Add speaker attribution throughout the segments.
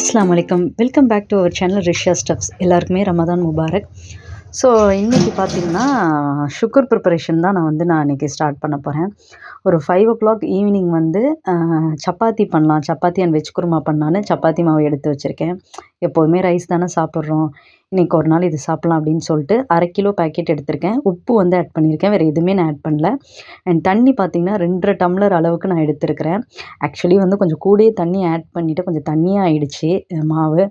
Speaker 1: அஸ்லாம் வலைக்கம் welcome back to our channel Rishiya stuffs எல்லாருக்குமே ரமதான் முபாரக். ஸோ இன்றைக்கி பார்த்தீங்கன்னா சுகர் ப்ரிப்பரேஷன் தான் நான் வந்து நான் இன்றைக்கி ஸ்டார்ட் பண்ண போகிறேன் ஒரு ஃபைவ் ஓ கிளாக் ஈவினிங் வந்து சப்பாத்தி பண்ணலாம். சப்பாத்தி அண்ட் வெஜ் குருமா பண்ணலான்னு சப்பாத்தி மாவு எடுத்து வச்சுருக்கேன். எப்போதுமே ரைஸ் தானே சாப்பிட்றோம். இன்றைக்கி ஒரு நாள் இது சாப்பிட்லாம் அப்படின்னு சொல்லிட்டு அரை கிலோ பேக்கெட் எடுத்திருக்கேன். உப்பு வந்து ஆட் பண்ணியிருக்கேன். வேறு எதுவுமே நான் ஆட் பண்ணல. அண்ட் தண்ணி பார்த்திங்கன்னா ரெண்டரை டம்ளர் அளவுக்கு நான் எடுத்திருக்கிறேன். ஆக்சுவலி வந்து கொஞ்சம் கூடயே தண்ணி ஆட் பண்ணிவிட்டு கொஞ்சம் தண்ணியாக ஆயிடுச்சு மாவு.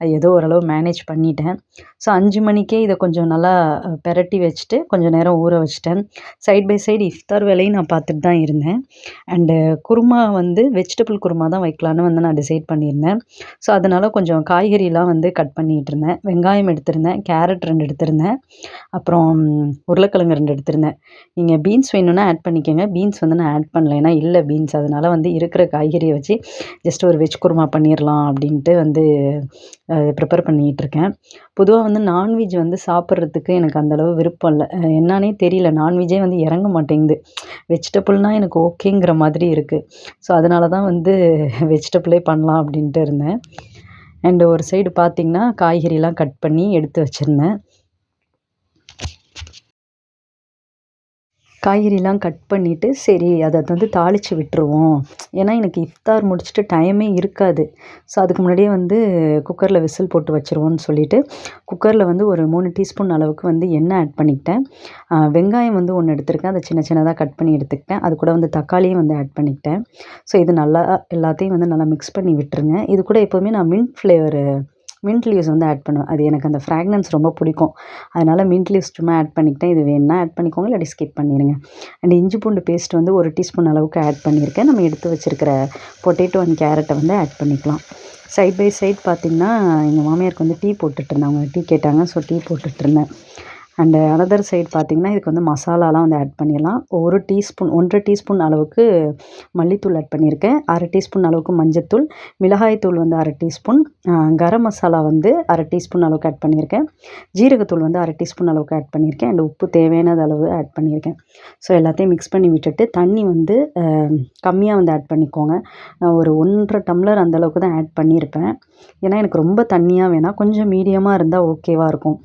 Speaker 1: அது ஏதோ ஓரளவு மேனேஜ் பண்ணிட்டேன். ஸோ அஞ்சு மணிக்கே இதை கொஞ்சம் நல்லா பெரட்டி வச்சுட்டு கொஞ்சம் நேரம் ஊற வச்சிட்டேன். சைட் பை சைடு இஃப்தார் வேலையும் நான் பார்த்துட்டு தான் இருந்தேன். அண்டு குருமா வந்து வெஜிடபிள் குருமா தான் வைக்கலான்னு வந்து நான் டிசைட் பண்ணியிருந்தேன். ஸோ அதனால் கொஞ்சம் காய்கறிலாம் வந்து கட் பண்ணிகிட்டு இருந்தேன். வெங்காயம் எடுத்திருந்தேன் கேரட் ரெண்டு எடுத்திருந்தேன் அப்புறம் உருளைக்கிழங்கு ரெண்டு எடுத்திருந்தேன். நீங்கள் பீன்ஸ் வேணும்னா ஆட் பண்ணிக்கோங்க. பீன்ஸ் வந்து நான் ஆட் பண்ணல. ஏன்னா இல்லை பீன்ஸ். அதனால் வந்து இருக்கிற காய்கறியை வச்சு ஜஸ்ட் ஒரு வெஜ் குருமா பண்ணிடலாம் அப்படின்ட்டு வந்து ப்ரிப்பேர் பண்ணிகிட்டு இருக்கேன். பொதுவாக வந்து நான்வெஜ் வந்து சாப்பிட்றதுக்கு எனக்கு அந்தளவு விருப்பம் இல்லை. என்னன்னே தெரியல. நான்வெஜ்ஜே வந்து இறங்க மாட்டேங்குது. வெஜிடபிள்னால் எனக்கு ஓகேங்கிற மாதிரி இருக்குது ஸோ அதனால தான் வந்து வெஜிடபிளே பண்ணலாம் அப்படின்ட்டு இருந்தேன். அண்ட் ஒரு சைடு பார்த்திங்கன்னா காய்கறிலாம் கட் பண்ணி எடுத்து வச்சிருந்தேன். காய்கறிலாம் கட் பண்ணிவிட்டு சரி அதை வந்து தாளித்து விட்டுருவோம். ஏன்னா எனக்கு இஃப்தார் முடிச்சுட்டு டைமே இருக்காது. ஸோ அதுக்கு முன்னாடியே வந்து குக்கரில் விசில் போட்டு வச்சுருவோன்னு சொல்லிவிட்டு குக்கரில் வந்து ஒரு மூணு டீஸ்பூன் அளவுக்கு வந்து எண்ணெய் ஆட் பண்ணிக்கிட்டேன். வெங்காயம் வந்து ஒன்று எடுத்திருக்கேன். அதை சின்ன சின்னதாக கட் பண்ணி எடுத்துக்கிட்டேன். அது கூட வந்து தக்காளியும் வந்து ஆட் பண்ணிக்கிட்டேன். ஸோ இது நல்லா எல்லாத்தையும் வந்து நல்லா மிக்ஸ் பண்ணி விட்டுருங்க. இது கூட எப்போவுமே நான் மின்ட் ஃப்ளேவரு மின்ட் லீவ்ஸ் வந்து ஆட் பண்ணுவேன். அது எனக்கு அந்த ஃப்ராக்னன்ஸ் ரொம்ப பிடிக்கும். அதனால் மின்ட் லீவ்ஸ் சும்மா ஆட் பண்ணிக்கிட்டேன். இது வேணும்னா ஆட் பண்ணிக்கோங்க. இல்லாட்டி ஸ்கிப் பண்ணிடுங்க அண்ட் இஞ்சி பூண்டு பேஸ்ட் வந்து ஒரு டீஸ்பூன் அளவுக்கு ஆட் பண்ணியிருக்கேன். நம்ம எடுத்து வச்சுருக்கிற பொட்டேட்டோ அண்ட் கேரட்டை வந்து ஆட் பண்ணிக்கலாம். சைட் பை சைட் பார்த்திங்கன்னா எங்கள் மாமியாருக்கு வந்து டீ போட்டுட்டு அவங்க டீ கேட்டாங்க. ஸோ டீ போட்டுட்ருந்தேன் அண்டு அனதர் சைட் பார்த்திங்கன்னா இதுக்கு வந்து மசாலாலாம் வந்து ஆட் பண்ணிடலாம். ஒரு டீஸ்பூன் ஒன்றரை டீஸ்பூன் அளவுக்கு மல்லித்தூள் ஆட் பண்ணியிருக்கேன். அரை டீஸ்பூன் அளவுக்கு மஞ்சத்தூள் மிளகாய்த்தூள் வந்து அரை டீஸ்பூன் கரம் மசாலா வந்து அரை டீஸ்பூன் அளவுக்கு ஆட் பண்ணியிருக்கேன். ஜீரகத்தூள் வந்து அரை டீஸ்பூன் அளவுக்கு ஆட் பண்ணியிருக்கேன். அண்ட் உப்பு தேவையானது அளவு ஆட் பண்ணியிருக்கேன். ஸோ எல்லாத்தையும் மிக்ஸ் பண்ணி விட்டுட்டு தண்ணி வந்து கம்மியாக வந்து ஆட் பண்ணிக்கோங்க. நான் ஒரு ஒன்றரை டம்ளர் அந்தளவுக்கு தான் ஆட் பண்ணியிருப்பேன். ஏன்னா எனக்கு ரொம்ப தண்ணியாக வேணாம். கொஞ்சம் மீடியமாக இருந்தால் ஓகேவாக இருக்கும்.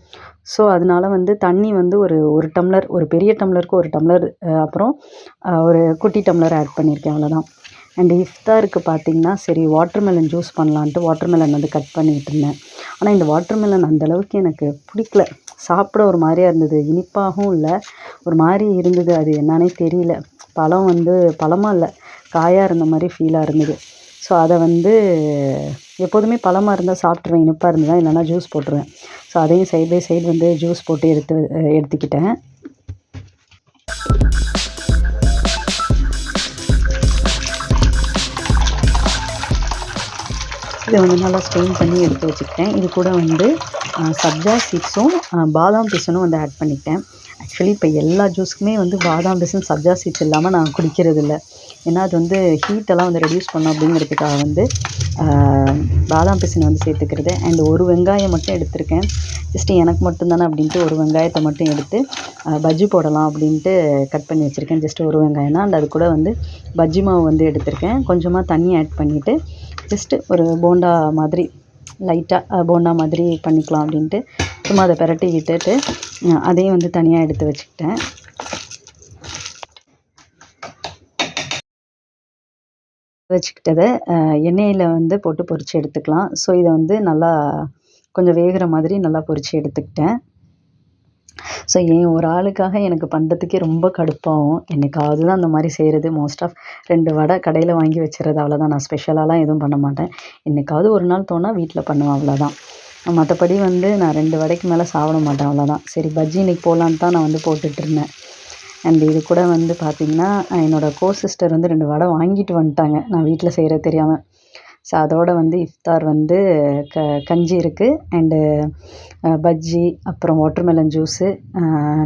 Speaker 1: ஸோ அதனால வந்து தண்ணி வந்து ஒரு ஒரு டம்ளர் ஒரு பெரிய டம்ளருக்கு ஒரு டம்ளர் அப்புறம் ஒரு குட்டி டம்ளர் ஆட் பண்ணியிருக்கேன் அவ்வளோதான் அண்ட் இஃப்தாருக்கு பார்த்தீங்கன்னா சரி வாட்டர்மெலன் ஜூஸ் பண்ணலான்ட்டு வாட்டர்மெலன் வந்து கட் பண்ணிகிட்டு இருந்தேன். ஆனால் இந்த வாட்டர்மெலன் அந்தளவுக்கு எனக்கு பிடிக்கல. சாப்பிட ஒரு மாதிரியா இருந்தது. இனிப்பாகவும் இல்லை. ஒரு மாதிரி இருந்தது. அது என்னன்னே தெரியல. பழம் வந்து பழமாக இல்லை. காயாக இருந்த மாதிரி ஃபீலாக இருந்தது. ஸோ அதை வந்து எப்போதுமே பழமாக இருந்தால் சாப்பிட்ருவேன் இனிப்பாக இருந்தால் இல்லைன்னா ஜூஸ் போட்டுருவேன். ஸோ அதையும் சைட் பை சைடு வந்து ஜூஸ் போட்டு எடுத்து எடுத்துக்கிட்டேன். இதை வந்து நல்லா ஸ்ட்ரெயின் பண்ணி எடுத்து வச்சுக்கிட்டேன். இது கூட வந்து சப்ஜா சீட்ஸும் பாதாம் பிசனும் வந்து ஆட் பண்ணிக்கிட்டேன். ஆக்சுவலி இப்போ எல்லா ஜூஸுக்குமே வந்து பாதாம் பிசன் சப்ஜா சீட்ஸ் இல்லாமல் நான் குடிக்கிறது இல்லை ஏன்னா அது வந்து ஹீட்டெல்லாம் வந்து ரெடியூஸ் பண்ணும் அப்படிங்கிறதுக்காக வந்து பாதாம் பிசினை வந்து சேர்த்துக்கிறது. அண்ட் ஒரு வெங்காயம் மட்டும் எடுத்திருக்கேன். ஜஸ்ட்டு எனக்கு மட்டும்தானே அப்படின்ட்டு ஒரு வெங்காயத்தை மட்டும் எடுத்து பஜ்ஜி போடலாம் அப்படின்ட்டு கட் பண்ணி வச்சுருக்கேன். ஜஸ்ட் ஒரு வெங்காயம் தான் அண்ட் அது கூட வந்து பஜ்ஜி மாவு வந்து எடுத்திருக்கேன். கொஞ்சமாக தண்ணி ஆட் பண்ணிவிட்டு ஜஸ்ட்டு ஒரு போண்டா மாதிரி லைட்டாக போண்டா மாதிரி பண்ணிக்கலாம் அப்படின்ட்டு. சும்மா அதை பிரட்டி விட்டுட்டு அதையும் வந்து தனியாக எடுத்து வச்சுக்கிட்டேன். வச்சுக்கிட்டதை எண்ணெயில் வந்து போட்டு பொரித்து எடுத்துக்கலாம். ஸோ இதை வந்து நல்லா கொஞ்சம் வேகிற மாதிரி நல்லா பொரித்து எடுத்துக்கிட்டேன். ஸோ என் ஒரு ஆளுக்காக எனக்கு பண்ணுறதுக்கே ரொம்ப கடுப்பாகும் என்னைக்காவது தான் அந்த மாதிரி செய்கிறது மோஸ்ட் ஆஃப் ரெண்டு வடை கடையில் வாங்கி வச்சுறது அவ்வளோதான் நான் ஸ்பெஷலாலாம் எதுவும் பண்ண மாட்டேன். என்னைக்காவது ஒரு நாள் தோணால் வீட்டில் பண்ணுவேன் அவ்வளோதான் மற்றபடி வந்து நான் ரெண்டு வடைக்கு மேலே சாப்பிட மாட்டேன் அவ்வளோதான் சரி பஜ்ஜி இன்னைக்கு போகலான்னு தான் நான் வந்து போட்டுட்ருந்தேன். அண்ட் இது கூட வந்து பார்த்திங்கன்னா என்னோடய கோ சிஸ்டர் வந்து ரெண்டு வடை வாங்கிட்டு வந்துட்டாங்க. நான் வீட்டில் செய்கிறது தெரியாமல் ஸோ அதோட வந்து இஃப்தார் வந்து க கஞ்சி இருக்குது அண்டு பஜ்ஜி அப்புறம் வாட்டர்மெலன் ஜூஸு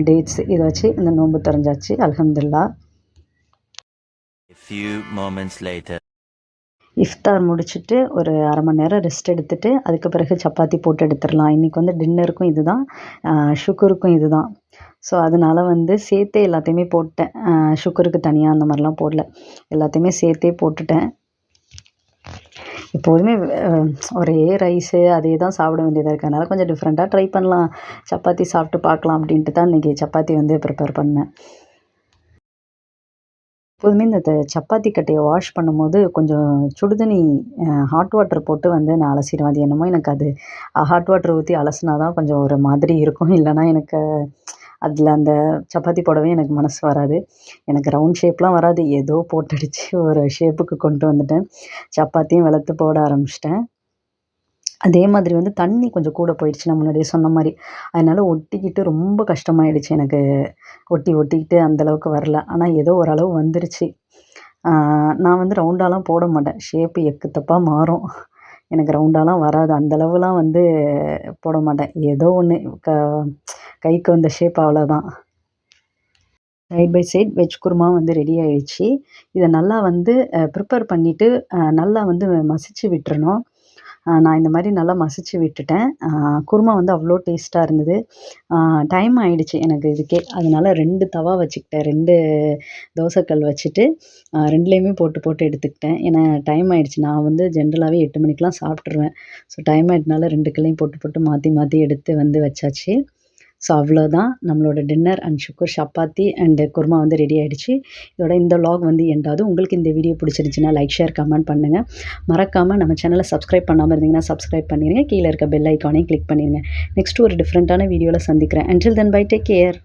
Speaker 1: டேட்ஸ் இதை வச்சு இந்த நோன்பு திறந்தாச்சு அல்ஹம்துலில்லா
Speaker 2: A few moments later.
Speaker 1: இஃப்தார் முடிச்சுட்டு ஒரு அரை மணி நேரம் ரெஸ்ட் எடுத்துட்டு அதுக்கு பிறகு சப்பாத்தி போட்டு எடுத்துடலாம். இன்றைக்கி வந்து டின்னருக்கும் இது தான் சுகருக்கும் இது தான் ஸோ அதனால வந்து சேர்த்தே எல்லாத்தையுமே போட்டேன் சுகருக்கு தனியாக அந்த மாதிரிலாம் போடல. எல்லாத்தையுமே சேர்த்தே போட்டுட்டேன். எப்போதுமே ஒரே ரைஸு அதே தான் சாப்பிட வேண்டியதாக இருக்குது அதனால் கொஞ்சம் டிஃப்ரெண்ட்டாக ட்ரை பண்ணலாம். சப்பாத்தி சாப்பிட்டு பார்க்கலாம் அப்படின்ட்டு தான் இன்றைக்கி சப்பாத்தி வந்து ப்ரிப்பேர் பண்ணேன். எப்போதுமே இந்த சப்பாத்தி கட்டையை வாஷ் பண்ணும்போது கொஞ்சம் சுடுதண்ணி ஹாட் வாட்டர் போட்டு வந்து நான் அலசிடுவேன். அது என்னமோ எனக்கு அது ஹாட் வாட்டர் ஊற்றி அலசினா தான் கொஞ்சம் ஒரு மாதிரி இருக்கும். இல்லைன்னா எனக்கு அதில் அந்த சப்பாத்தி போடவே எனக்கு மனசு வராது. எனக்கு ரவுண்ட் ஷேப்லாம் வராது. ஏதோ போட்டடிச்சு ஒரு ஷேப்புக்கு கொண்டு வந்துட்டேன். சப்பாத்தியும் வளர்த்து போட ஆரம்பிச்சிட்டேன். அதே மாதிரி வந்து தண்ணி கொஞ்சம் கூட போயிடுச்சு நான் முன்னாடியே சொன்ன மாதிரி. அதனால் ஒட்டிக்கிட்டு ரொம்ப கஷ்டமாயிடுச்சு எனக்கு. ஒட்டி ஒட்டிக்கிட்டு அந்தளவுக்கு வரல. ஆனால் ஏதோ ஓரளவு வந்துருச்சு. நான் வந்து ரவுண்டாலாம் போட மாட்டேன். ஷேப்பு எக்குத்தப்பாக மாறும். எனக்கு ரவுண்டாலாம் வராது. அந்தளவுலாம் வந்து போட மாட்டேன். ஏதோ ஒன்று க கைக்கு வந்த ஷேப் அவ்வளோதான் side by side veg kurma வந்து ரெடி ஆயிடுச்சு. இதை நல்லா வந்து ப்ரிப்பேர் பண்ணிவிட்டு நல்லா வந்து மசிச்சு விட்டுறணும். நான் இந்த மாதிரி நல்லா மசிச்சு விட்டுட்டேன். குருமா வந்து அவ்வளோ டேஸ்ட்டாக இருந்தது. டைம் ஆயிடுச்சு எனக்கு இதுக்கே. அதனால் ரெண்டு தவா வச்சுக்கிட்டேன். ரெண்டு தோசைக்கல் வச்சுட்டு ரெண்டுலேயுமே போட்டு போட்டு எடுத்துக்கிட்டேன். ஏன்னா டைம் ஆயிடுச்சு. நான் வந்து ஜென்ரலாகவே எட்டு மணிக்கெலாம் சாப்பிட்ருவேன் ஸோ டைம் ஆயிட்டனால ரெண்டு கல்லையும் போட்டு போட்டு மாற்றி மாற்றி எடுத்து வந்து வச்சாச்சு. ஸோ அவ்வளோதான் நம்மளோட டின்னர் அண்ட் சுக்கர் சப்பாத்தி அண்டு குருமா வந்து ரெடி ஆகிடுச்சு இதோட இந்த லாக் வந்து எண்டாவது உங்களுக்கு இந்த வீடியோ பிடிச்சிருந்துச்சுன்னா லைக் ஷேர் கமெண்ட் பண்ணுங்கள் மறக்காமல் நம்ம சேனலை சப்ஸ்கிரைப் பண்ணாமல் இருந்தீங்கன்னா சப்ஸ்கிரைப் பண்ணிடுங்க கீழே இருக்க பெல் ஐக்கானையும் கிளிக் பண்ணிடுங்க நெக்ஸ்ட் ஒரு டிஃப்ரெண்ட்டான வீடியோவில் சந்திக்கிறேன். Until then bye take care